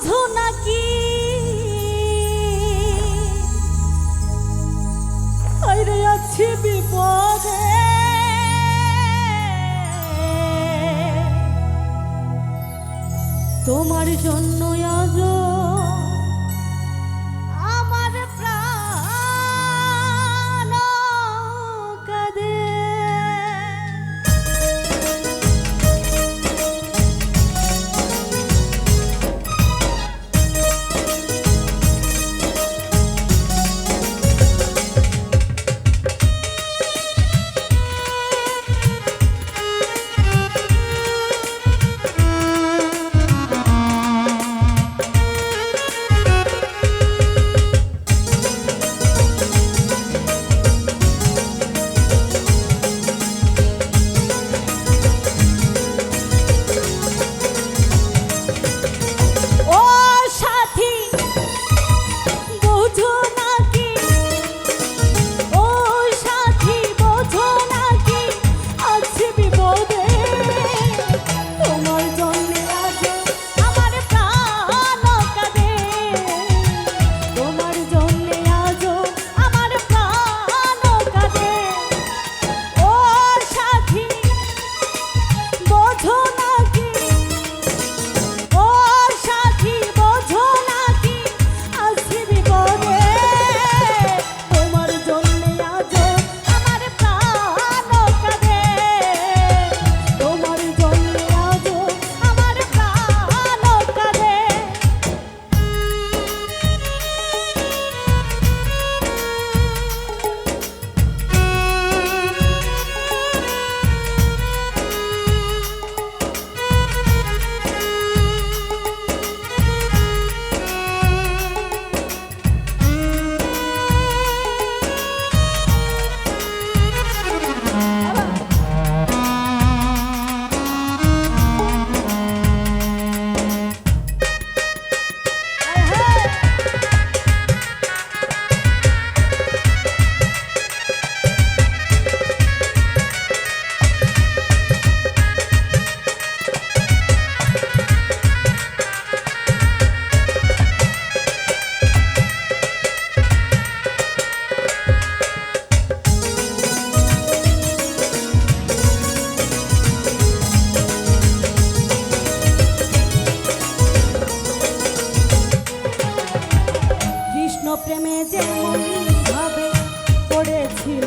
বুঝো নাকি? আছি বিপদে। তোমার জন্য আজও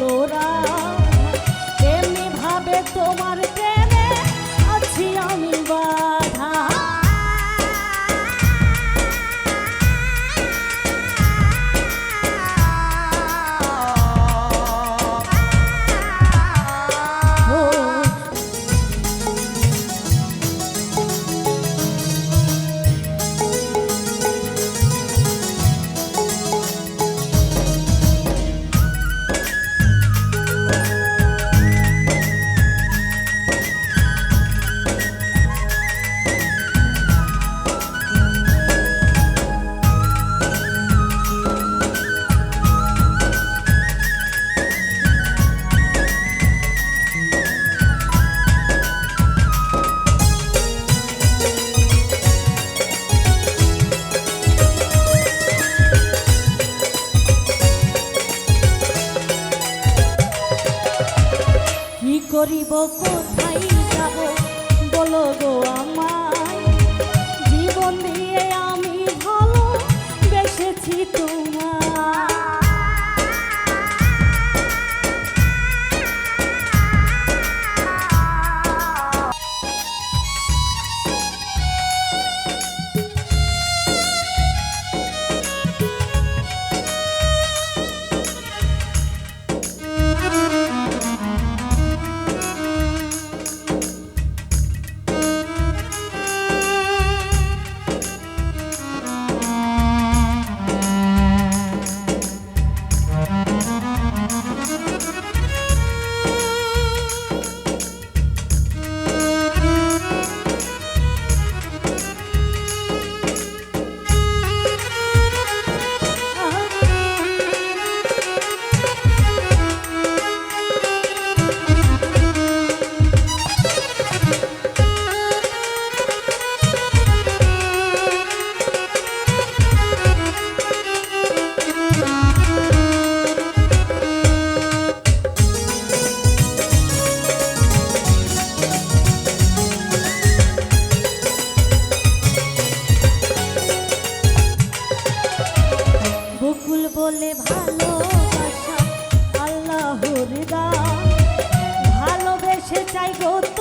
তোরা করিব কোথায় যাব? বলো গো আমার বলে ভালোবাসা আল্লাহ দা ভালোবেসে চাই গো